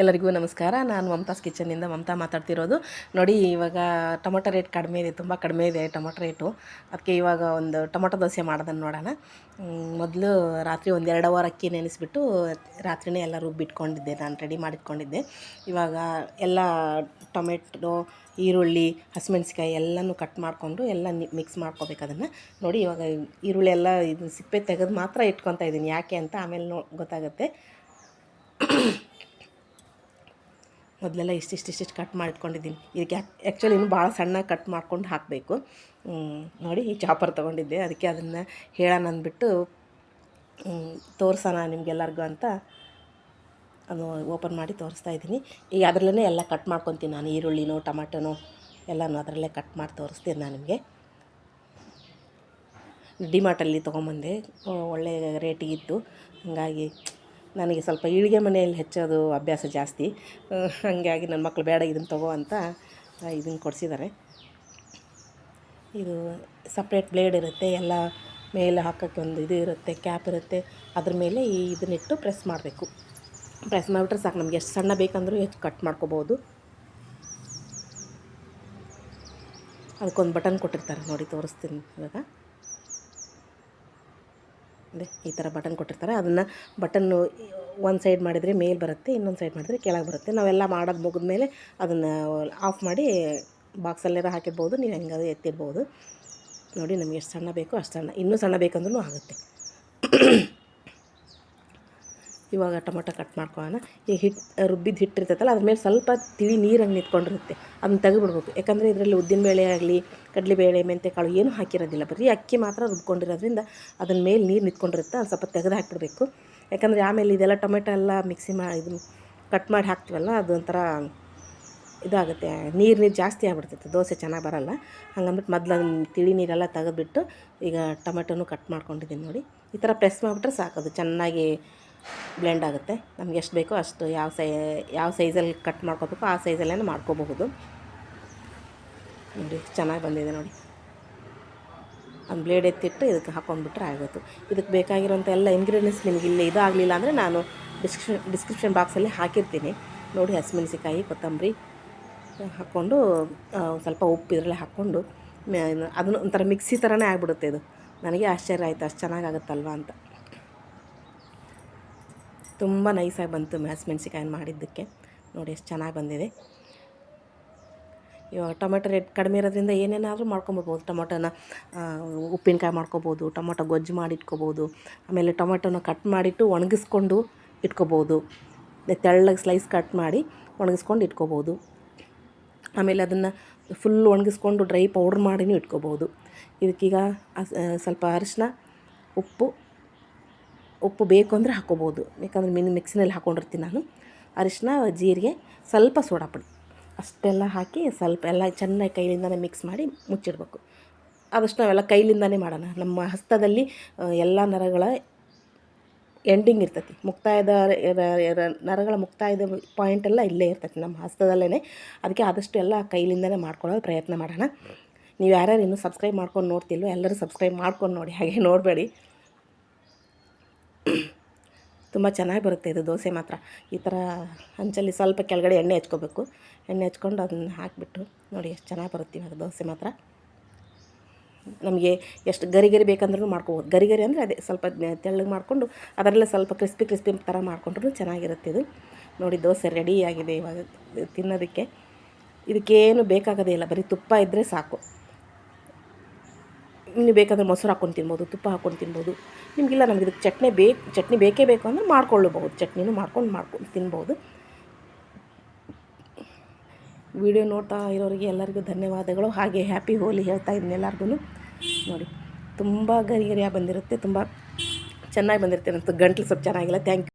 ಎಲ್ಲರಿಗೂ ನಮಸ್ಕಾರ. ನಾನು ಮಮತಾಸ್ ಕಿಚನ್ನಿಂದ ಮಮತಾ ಮಾತಾಡ್ತಿರೋದು. ನೋಡಿ, ಇವಾಗ ಟೊಮೊಟೊ ರೇಟ್ ಕಡಿಮೆ ಇದೆ, ತುಂಬ ಕಡಿಮೆ ಇದೆ ಟೊಮೊಟೊ ರೇಟು. ಅದಕ್ಕೆ ಇವಾಗ ಒಂದು ಟೊಮೊಟೊ ದೋಸೆ ಮಾಡೋದನ್ನು ನೋಡೋಣ. ಮೊದಲು ರಾತ್ರಿ ಒಂದು ಎರಡು ಅವರ್ ಅಕ್ಕಿ ನೆನೆಸ್ಬಿಟ್ಟು ರಾತ್ರಿನೇ ಎಲ್ಲ ರುಬ್ಬಿಟ್ಕೊಂಡಿದ್ದೆ ನಾನು ರೆಡಿ ಮಾಡಿಟ್ಕೊಂಡಿದ್ದೆ. ಇವಾಗ ಎಲ್ಲ ಟೊಮೆಟೊ, ಈರುಳ್ಳಿ ಹಸಿಮೆಣ್ಸಿಕಾಯಿ ಎಲ್ಲನೂ ಕಟ್ ಮಾಡಿಕೊಂಡು ಎಲ್ಲ ಮಿಕ್ಸ್ ಮಾಡ್ಕೋಬೇಕು ಅದನ್ನು. ನೋಡಿ, ಇವಾಗ ಈರುಳ್ಳಿ ಎಲ್ಲ ಇದು ಸಿಪ್ಪೆ ತೆಗೆದು ಮಾತ್ರ ಇಟ್ಕೊತಾ ಇದ್ದೀನಿ ಯಾಕೆ ಅಂತ ಆಮೇಲೆ ನೋ, ಗೊತ್ತಾಗುತ್ತೆ. ಮೊದಲೆಲ್ಲ ಇಷ್ಟಿಷ್ಟಿಷ್ಟಿಷ್ಟು ಇಷ್ಟಿಷ್ಟು ಕಟ್ ಮಾಡಿಟ್ಕೊಂಡಿದ್ದೀನಿ ಇದಕ್ಕೆ ಆ್ಯಕ್ಚುಲಿ ಇನ್ನು ಭಾಳ ಸಣ್ಣ ಕಟ್ ಮಾಡ್ಕೊಂಡು ಹಾಕಬೇಕು. ನೋಡಿ ಈ ಚಾಪರ್ ತೊಗೊಂಡಿದ್ದೆ. ಅದಕ್ಕೆ ಅದನ್ನು ಹೇಳೋಣ ಅಂದ್ಬಿಟ್ಟು ತೋರಿಸೋಣ ನಿಮಗೆಲ್ಲರಿಗೂ ಅಂತ ಅದು ಓಪನ್ ಮಾಡಿ ತೋರಿಸ್ತಾ ಇದ್ದೀನಿ. ಈಗ ಅದರಲ್ಲೇ ಎಲ್ಲ ಕಟ್ ಮಾಡ್ಕೊತೀನಿ ನಾನು. ಈರುಳ್ಳಿನೋ, ಟಮಾಟೋನೋ ಎಲ್ಲನೂ ಅದರಲ್ಲೇ ಕಟ್ ಮಾಡಿ ತೋರಿಸ್ತೀನಿ ನಾನು ನಿಮಗೆ. ಡಿಮಾರ್ಟಲ್ಲಿ ತೊಗೊಂಬಂದೆ. ಒಳ್ಳೆಯ ರೇಟಿಗಿತ್ತು ಹಾಗಾಗಿ ನನಗೆ ಸ್ವಲ್ಪ ಇಳಿಗೆ ಮನೆಯಲ್ಲಿ ಹೆಚ್ಚೋದು ಅಭ್ಯಾಸ ಜಾಸ್ತಿ. ಹಾಗಾಗಿ ನನ್ನ ಮಕ್ಕಳು ಬೇಡ ಇದನ್ನು ತಗೋ ಅಂತ ಇದನ್ನು ಕೊಡಿಸಿದ್ದಾರೆ. ಇದು ಸಪ್ರೇಟ್ ಬ್ಲೇಡ್ ಇರುತ್ತೆ, ಎಲ್ಲ ಮೇಲೆ ಹಾಕೋಕ್ಕೆ ಒಂದು ಇದು ಇರುತ್ತೆ ಕ್ಯಾಪ್ ಇರುತ್ತೆ. ಅದ್ರ ಮೇಲೆ ಈ ಇದನ್ನಿಟ್ಟು ಪ್ರೆಸ್ ಮಾಡಬೇಕು. ಪ್ರೆಸ್ ಮಾಡಿಬಿಟ್ರೆ ಸಾಕು, ನಮಗೆ ಎಷ್ಟು ಸಣ್ಣ ಬೇಕಂದ್ರೂ ಹೆಚ್ಚು ಕಟ್ ಮಾಡ್ಕೋಬೋದು. ಅದಕ್ಕೊಂದು ಬಟನ್ ಕೊಟ್ಟಿರ್ತಾರೆ ನೋಡಿ, ತೋರಿಸ್ತೀನಿ ಇವಾಗ. ಈ ಥರ ಬಟನ್ ಕೊಟ್ಟಿರ್ತಾರೆ. ಅದನ್ನು ಬಟನ್ನು ಒಂದು ಸೈಡ್ ಮಾಡಿದರೆ ಮೇಲೆ ಬರುತ್ತೆ, ಇನ್ನೊಂದು ಸೈಡ್ ಮಾಡಿದರೆ ಕೆಳಗೆ ಬರುತ್ತೆ. ನಾವೆಲ್ಲ ಮಾಡೋದು ಮುಗಿದ್ಮೇಲೆ ಅದನ್ನು ಆಫ್ ಮಾಡಿ ಬಾಕ್ಸಲ್ಲೆಲ್ಲ ಹಾಕಿರ್ಬೋದು, ನೀವು ಹೆಂಗಾದ್ರೂ ಎತ್ತಿರ್ಬೋದು. ನೋಡಿ ನಮಗೆ ಎಷ್ಟು ಸಣ್ಣ ಬೇಕೋ ಅಷ್ಟು ಸಣ್ಣ, ಇನ್ನೂ ಸಣ್ಣ ಬೇಕಂದ್ರೂ ಆಗುತ್ತೆ. ಇವಾಗ ಟೊಮೊಟೊ ಕಟ್ ಮಾಡ್ಕೊಳ್ಳೋಣ. ಈ ಹಿಟ್ಟು ರುಬ್ಬಿದ ಹಿಟ್ಟು ಇರ್ತೈತಲ್ಲ, ಅದ್ರ ಮೇಲೆ ಸ್ವಲ್ಪ ತಿಳಿ ನೀರಂಗೆ ನಿಂತ್ಕೊಂಡಿರುತ್ತೆ. ಅದನ್ನ ತೆಗೆದುಬಿಡ್ಬೇಕು. ಯಾಕಂದರೆ ಇದರಲ್ಲಿ ಉದ್ದಿನ ಬೇಳೆ ಆಗಲಿ, ಕಡಲೆಬೇಳೆ ಮೆಂತ್ಯಕಾಳು ಏನೂ ಹಾಕಿರೋದಿಲ್ಲ. ಬರೀ ಅಕ್ಕಿ ಮಾತ್ರ ರುಬ್ಕೊಂಡಿರೋದ್ರಿಂದ ಅದನ್ನ ಮೇಲೆ ನೀರು ನಿಂತ್ಕೊಂಡಿರುತ್ತೆ. ಅದು ಸ್ವಲ್ಪ ತೆಗೆದು ಹಾಕಿಬಿಡ್ಬೇಕು. ಯಾಕಂದರೆ ಆಮೇಲೆ ಇದೆಲ್ಲ ಟೊಮೆಟೊ ಎಲ್ಲ ಮಿಕ್ಸಿ ಮಾ ಇದು ಕಟ್ ಮಾಡಿ ಹಾಕ್ತೀವಲ್ಲ ಅದೊಂಥರ ಇದಾಗುತ್ತೆ. ನೀರು ನೀರು ಜಾಸ್ತಿ ಆಗ್ಬಿಡ್ತೈತೆ. ದೋಸೆ ಚೆನ್ನಾಗಿ ಬರೋಲ್ಲ. ಹಂಗಂದ್ಬಿಟ್ಟು ಮೊದಲು ತಿಳಿ ನೀರೆಲ್ಲ ತೆಗೆದ್ಬಿಟ್ಟು ಈಗ ಟೊಮೆಟೊನು ಕಟ್ ಮಾಡ್ಕೊಂಡಿದ್ದೀನಿ ನೋಡಿ. ಈ ಥರ ಪ್ರೆಸ್ ಮಾಡಿಬಿಟ್ರೆ ಅದು ಚೆನ್ನಾಗಿ ಬ್ಲೆಂಡ್ ಆಗುತ್ತೆ. ನಮ್ಗೆ ಎಷ್ಟು ಬೇಕೋ ಅಷ್ಟು ಯಾವ ಸೈ, ಯಾವ ಸೈಜಲ್ಲಿ ಕಟ್ ಮಾಡ್ಕೋಬೇಕು ಆ ಸೈಜಲ್ಲೇ ಮಾಡ್ಕೋಬಹುದು. ನೋಡಿ, ಚೆನ್ನಾಗಿ ಬಂದಿದೆ ನೋಡಿ. ಒಂದು ಬ್ಲೇಡ್ ಎತ್ತಿಟ್ಟು ಇದಕ್ಕೆ ಹಾಕ್ಕೊಂಡ್ಬಿಟ್ರೆ ಆಗೋದು ಇದಕ್ಕೆ ಬೇಕಾಗಿರುವಂಥ ಎಲ್ಲ ಇಂಗ್ರೀಡಿಯೆಂಟ್ಸ್ ನಿಮ್ಗೆ ಇಲ್ಲಿ ಇದಾಗಲಿಲ್ಲ ಅಂದರೆ ನಾನು ಡಿಸ್ಕ್ರಿಪ್ಷನ್ ಡಿಸ್ಕ್ರಿಪ್ಷನ್ ಬಾಕ್ಸಲ್ಲಿ ಹಾಕಿರ್ತೀನಿ. ನೋಡಿ ಹಸಿಮೆಣ್ಸಿಕಾಯಿ ಕೊತ್ತಂಬರಿ ಹಾಕ್ಕೊಂಡು ಸ್ವಲ್ಪ ಉಪ್ಪು ಇದರಲ್ಲಿ ಹಾಕ್ಕೊಂಡು ಅದನ್ನು ಒಂಥರ ಮಿಕ್ಸಿ ಥರನೇ ಆಗಿಬಿಡುತ್ತೆ ಇದು. ನನಗೆ ಆಶ್ಚರ್ಯ ಆಯಿತು, ಅಷ್ಟು ಚೆನ್ನಾಗಾಗುತ್ತಲ್ವ ಅಂತ. ತುಂಬ ನೈಸಾಗಿ ಬಂತು ಹಸಿಮೆಣ್ಸಿಕಾಯಿನ ಮಾಡಿದ್ದಕ್ಕೆ. ನೋಡಿ ಎಷ್ಟು ಚೆನ್ನಾಗಿ ಬಂದಿದೆ. ಇವಾಗ ಟೊಮೆಟೊ ರೇಟ್ ಕಡಿಮೆ ಇರೋದ್ರಿಂದ ಏನೇನಾದರೂ ಮಾಡ್ಕೊಬಿಡ್ಬೋದು. ಟೊಮೊಟೊನ ಉಪ್ಪಿನಕಾಯಿ ಮಾಡ್ಕೊಬೋದು, ಟೊಮೊಟೊ ಗೊಜ್ಜು ಮಾಡಿ ಇಟ್ಕೋಬೋದು ಆಮೇಲೆ ಟೊಮೆಟೊನ ಕಟ್ ಮಾಡಿಟ್ಟು ಒಣಗಿಸ್ಕೊಂಡು ಇಟ್ಕೋಬೋದು. ತೆಳ್ಳಗೆ ಸ್ಲೈಸ್ ಕಟ್ ಮಾಡಿ ಒಣಗಿಸ್ಕೊಂಡು ಇಟ್ಕೋಬೋದು. ಆಮೇಲೆ ಅದನ್ನು ಫುಲ್ ಒಣಗಿಸ್ಕೊಂಡು ಡ್ರೈ ಪೌಡ್ರ್ ಮಾಡಿನೂ ಇಟ್ಕೋಬೋದು. ಇದಕ್ಕೀಗ ಸ್ವಲ್ಪ ಅರಿಶಿನ ಉಪ್ಪು ಉಪ್ಪು ಬೇಕು ಅಂದರೆ ಹಾಕ್ಕೋಬೋದು ಯಾಕಂದರೆ ಮಿನಿ ಮಿಕ್ಸಿನಲ್ಲಿ ಹಾಕ್ಕೊಂಡಿರ್ತೀನಿ ನಾನು. ಅರಿಶಿನ ಜೀರಿಗೆ, ಸ್ವಲ್ಪ ಸೋಡಾ ಪುಡಿ. ಅಷ್ಟೆಲ್ಲ ಹಾಕಿ ಸ್ವಲ್ಪ ಎಲ್ಲ ಚೆನ್ನಾಗಿ ಕೈಲಿಂದನೇ ಮಿಕ್ಸ್ ಮಾಡಿ ಮುಚ್ಚಿಡ್ಬೇಕು. ಆದಷ್ಟು ನಾವೆಲ್ಲ ಕೈಲಿಂದನೇ ಮಾಡೋಣ. ನಮ್ಮ ಹಸ್ತದಲ್ಲಿ ಎಲ್ಲ ನರಗಳ ಎಂಡಿಂಗ್ ಇರ್ತೈತಿ. ಮುಕ್ತಾಯದ ನರಗಳ ಮುಕ್ತಾಯದ ಪಾಯಿಂಟ್ ಎಲ್ಲ ಇಲ್ಲೇ ಇರ್ತೈತಿ ನಮ್ಮ ಹಸ್ತದಲ್ಲೇ ಅದಕ್ಕೆ ಆದಷ್ಟು ಎಲ್ಲ ಕೈಲಿಂದನೇ ಮಾಡ್ಕೊಳ್ಳೋದು ಪ್ರಯತ್ನ ಮಾಡೋಣ. ನೀವು ಯಾರ್ಯಾರು ಇನ್ನೂ ಸಬ್ಸ್ಕ್ರೈಬ್ ಮಾಡ್ಕೊಂಡು ನೋಡ್ತಿಲ್ವೋ, ಎಲ್ಲರೂ ಸಬ್ಸ್ಕ್ರೈಬ್ ಮಾಡ್ಕೊಂಡು ನೋಡಿ. ಹಾಗೆ ನೋಡಬೇಡಿ. ತುಂಬ ಚೆನ್ನಾಗಿ ಬರುತ್ತೆ ಇದು ದೋಸೆ ಮಾತ್ರ. ಈ ಥರ ಹಂಚಲ್ಲಿ ಸ್ವಲ್ಪ ಕೆಳಗಡೆ ಎಣ್ಣೆ ಹಚ್ಕೋಬೇಕು. ಎಣ್ಣೆ ಹಚ್ಕೊಂಡು ಅದನ್ನು ಹಾಕಿಬಿಟ್ಟು ನೋಡಿ ಎಷ್ಟು ಚೆನ್ನಾಗಿ ಬರುತ್ತೆ ಇವಾಗ ದೋಸೆ ಮಾತ್ರ. ನಮಗೆ ಎಷ್ಟು ಗರಿ ಗರಿ ಬೇಕಂದ್ರೂ ಮಾಡ್ಕೋಬೋದು. ಗರಿ ಅಂದರೆ ಅದೇ ಸ್ವಲ್ಪ ತೆಳ್ಳಗೆ ಮಾಡಿಕೊಂಡು ಅದರಲ್ಲೇ ಸ್ವಲ್ಪ ಕ್ರಿಸ್ಪಿ ಕ್ರಿಸ್ಪಿ ಥರ ಮಾಡಿಕೊಂಡ್ರೂ ಚೆನ್ನಾಗಿರುತ್ತೆ ಇದು. ನೋಡಿ ದೋಸೆ ರೆಡಿಯಾಗಿದೆ ಇವಾಗ ತಿನ್ನೋದಕ್ಕೆ. ಇದಕ್ಕೇನು ಬೇಕಾಗೋದೇ ಇಲ್ಲ. ಬರೀ ತುಪ್ಪ ಇದ್ದರೆ ಸಾಕು. ನೀವು ಬೇಕಾದರೆ ಮೊಸರು ಹಾಕ್ಕೊಂಡು ತಿನ್ಬೋದು, ತುಪ್ಪ ಹಾಕ್ಕೊಂಡು ತಿನ್ಬೋದು. ನಿಮಗಿಲ್ಲ ನಮ್ಗೆ ಇದಕ್ಕೆ ಚಟ್ನಿ ಬೇಕು ಚಟ್ನಿ ಬೇಕೇ ಬೇಕು ಅಂದರೆ ಮಾಡ್ಕೊಳ್ಳಬಹುದು. ಚಟ್ನಿನೂ ಮಾಡ್ಕೊಂಡು ಮಾಡ್ಕೊಂಡು ತಿನ್ಬೋದು. ವಿಡಿಯೋ ನೋಡ್ತಾ ಇರೋರಿಗೆ ಎಲ್ಲರಿಗೂ ಧನ್ಯವಾದಗಳು. ಹಾಗೆ ಹ್ಯಾಪಿ ಹೋಲಿ ಹೇಳ್ತಾ ಇದ್ದೀನಿ ಎಲ್ಲರಿಗೂ ನೋಡಿ, ತುಂಬ ಗರಿ ಗರಿಯಾಗಿ ಬಂದಿರುತ್ತೆ, ತುಂಬ ಚೆನ್ನಾಗಿ ಬಂದಿರುತ್ತೆ. ನಂತರ ಗಂಟ್ಲು ಸ್ವಲ್ಪ ಚೆನ್ನಾಗಿಲ್ಲ. Thank you